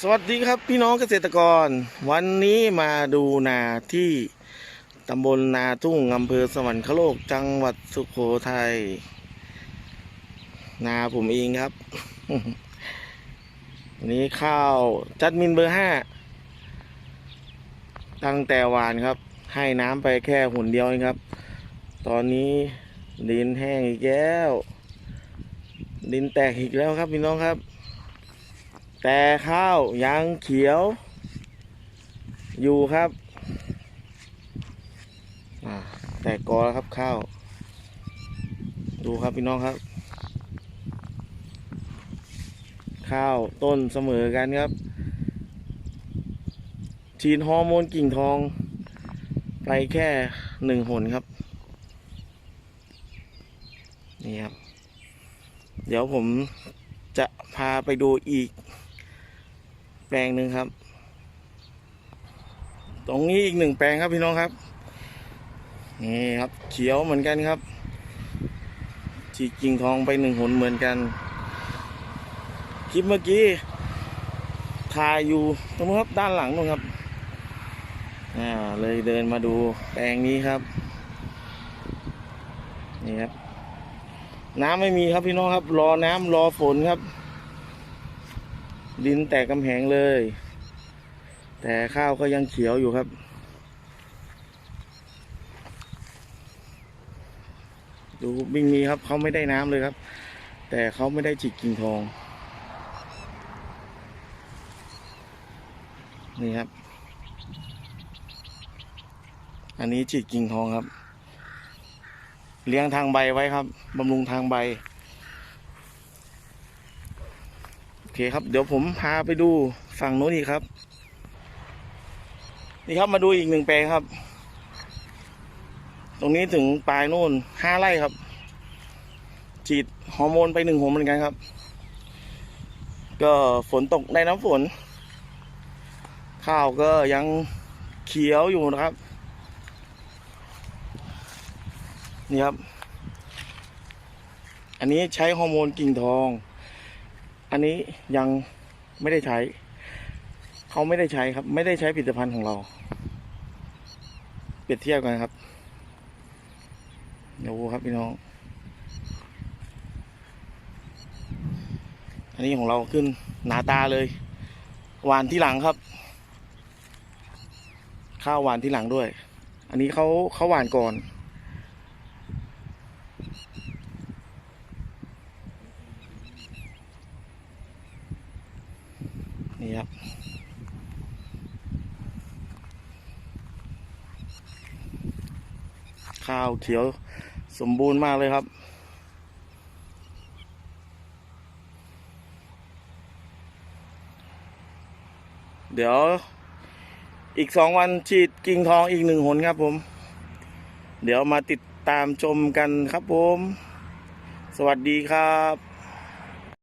สวัสดีครับพี่น้องเกษตรกร วันนี้มาดูนาที่ตำบลนาทุ่งอำเภอสวรรคโลกจังหวัดสุโขทัยนาผมเองครับวันนี้ข้าวจัดมินเบอร์ห้าตั้งแต่วานครับ ให้น้ำไปแค่หุ่นเดียวเองครับ ตอนนี้ดินแห้งอีกแล้ว ดินแตกอีกแล้วครับพี่น้องครับ แต่ข้าวยังเขียวอยู่ครับแตกกอแล้วครับข้าว ดูครับพี่น้องครับ ข้าวต้นเสมอกันครับ ฉีดฮอร์โมนกิ่งทอง ไปแค่หนึ่งหนครับ นี่ครับ เดี๋ยวผมจะพาไปดูอีก แปลงหนึ่งครับ ตรงนี้อีกหนึ่งแปลงครับพี่น้องครับ นี่ครับ เขียวเหมือนกันครับฉีกกิ่งทองไปหนึ่งหนเหมือนกัน คลิปเมื่อกี้ถ่ายอยู่ตรงนู้นครับด้านหลังนู่นครับอ่าเลยเดินมาดูแปลงนี้ครับ นี่ครับ น้ำไม่มีครับพี่น้องครับ รอน้ำรอฝนครับ ดินแตกกำแหงเลย แต่ข้าวก็ยังเขียวอยู่ครับ ดูบิงมีครับเขาไม่ได้น้ำเลยครับ แต่เขาไม่ได้จิกกิ่งทอง นี่ครับ อันนี้จิกกิ่งทองครับ เลี้ยงทางใบไว้ครับบำรุงทางใบ โอ เคครับ เดี๋ยวผมพาไปดูฝั่งโน้นอีกครับ นี่ครับมาดูอีกหนึ่งแปลงครับ ตรงนี้ถึงปลายโน่นห้าไร่ครับ ฉีดฮอร์โมนไปหนึ่งหัวเหมือนกันครับ ก็ฝนตกได้น้ำฝน ข้าวก็ยังเขียวอยู่นะครับ นี่ครับ อันนี้ใช้ฮอร์โมนกิ่งทอง อันนี้ยังไม่ได้ใช้ เขาไม่ได้ใช้ครับ ไม่ได้ใช้ผลิตภัณฑ์ของเรา เปรียบเทียบกันครับเดี๋ยวครับพี่น้อง อันนี้ของเราขึ้นหนาตาเลย หวานที่หลังครับ ข้าวหวานที่หลังด้วย อันนี้เขาเขาหวานก่อน นี่ครับข้าวเขียวสมบูรณ์มากเลยครับ เดี๋ยวอีกสองวันฉีดกิ่งทองอีกหนึ่งหนครับผม เดี๋ยวมาติดตามชมกันครับผม สวัสดีครับ